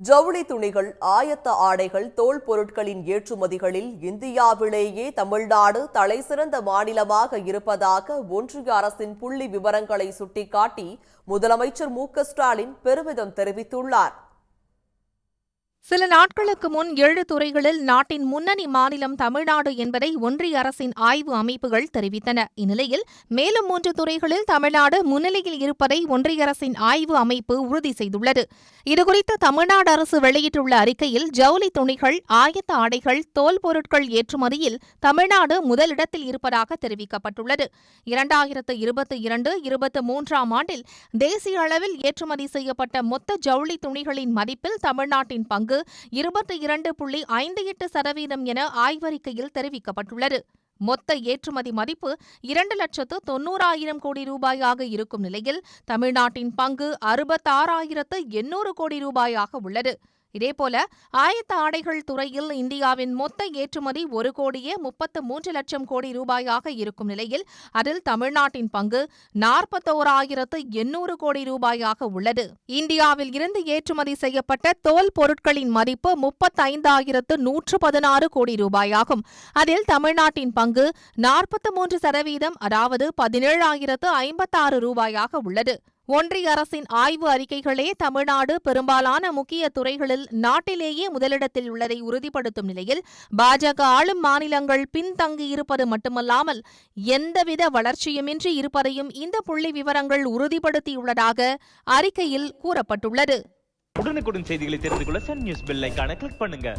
ஜவுளி துணிகள் ஆயத்த ஆடைகள் தோல் பொருட்களின் ஏற்றுமதிகளில் இந்தியாவிலேயே தமிழ்நாடு தலைசிறந்த மாநிலமாக இருப்பதாக ஒன்றிய அரசின் புள்ளி விவரங்களை சுட்டிக்காட்டி முதலமைச்சர் மு ஸ்டாலின் பெருமிதம் தெரிவித்துள்ளார். சில நாட்களுக்கு முன் ஏழு துறைகளில் நாட்டின் முன்னணி மாநிலம் தமிழ்நாடு என்பதை ஒன்றிய அரசின் ஆய்வு அமைப்புகள் தெரிவித்தன. இந்நிலையில் மேலும் மூன்று துறைகளில் தமிழ்நாடு முன்னிலையில் இருப்பதை ஒன்றிய அரசின் ஆய்வு அமைப்பு உறுதி செய்துள்ளது. இதுகுறித்து தமிழ்நாடு அரசு வெளியிட்டுள்ள அறிக்கையில் ஜவுளி துணிகள் ஆயத்த ஆடைகள் தோல் பொருட்கள் ஏற்றுமதியில் தமிழ்நாடு முதலிடத்தில் இருப்பதாக தெரிவிக்கப்பட்டுள்ளது. இரண்டாயிரத்து இருபத்தி இரண்டு இருபத்தி மூன்றாம் ஆண்டில் தேசிய அளவில் ஏற்றுமதி செய்யப்பட்ட மொத்த ஜவுளி துணிகளின் மதிப்பில் தமிழ்நாட்டின் பங்கு இருபத்தி இரண்டு புள்ளி ஐந்து எட்டு சதவீதம் என ஆய்வறிக்கையில் தெரிவிக்கப்பட்டுள்ளது. மொத்த ஏற்றுமதி மதிப்பு இரண்டு லட்சத்து தொன்னூறாயிரம் கோடி ரூபாயாக இருக்கும் நிலையில் தமிழ்நாட்டின் பங்கு அறுபத்தாறாயிரத்து எண்ணூறு கோடி ரூபாயாக உள்ளது. இதேபோல ஆயத்த ஆடைகள் துறையில் இந்தியாவின் மொத்த ஏற்றுமதி ஒரு கோடியே முப்பத்து மூன்று லட்சம் கோடி ரூபாயாக இருக்கும் நிலையில் அதில் தமிழ்நாட்டின் பங்கு நாற்பத்தோராயிரத்து எண்ணூறு கோடி ரூபாயாக உள்ளது. இந்தியாவில் இருந்து ஏற்றுமதி செய்யப்பட்ட தோல் பொருட்களின் மதிப்பு முப்பத்தைந்தாயிரத்து நூற்று பதினாறு கோடி ரூபாயாகும். அதில் தமிழ்நாட்டின் பங்கு நாற்பத்து மூன்று சதவீதம் அதாவது பதினேழாயிரத்து ஐம்பத்தாறு ரூபாயாக உள்ளது. ஒன்றிய அரசின் ஆய்வு அறிக்கைகளே தமிழ்நாடு பெரும்பாலான முக்கிய துறைகளில் நாட்டிலேயே முதலிடத்தில் உள்ளதை உறுதிப்படுத்தும் நிலையில் பாஜக ஆளும் மாநிலங்கள் பின்தங்கியிருப்பது மட்டுமல்லாமல் எந்தவித வளர்ச்சியுமின்றி இருப்பதையும் இந்த புள்ளி விவரங்கள் உறுதிப்படுத்தியுள்ளதாக அறிக்கையில் கூறப்பட்டுள்ளது. உடனுக்குடன் செய்திகளை தெரிந்து கொள்ள சன் நியூஸ் பெல் கிளிக் பண்ணுங்க.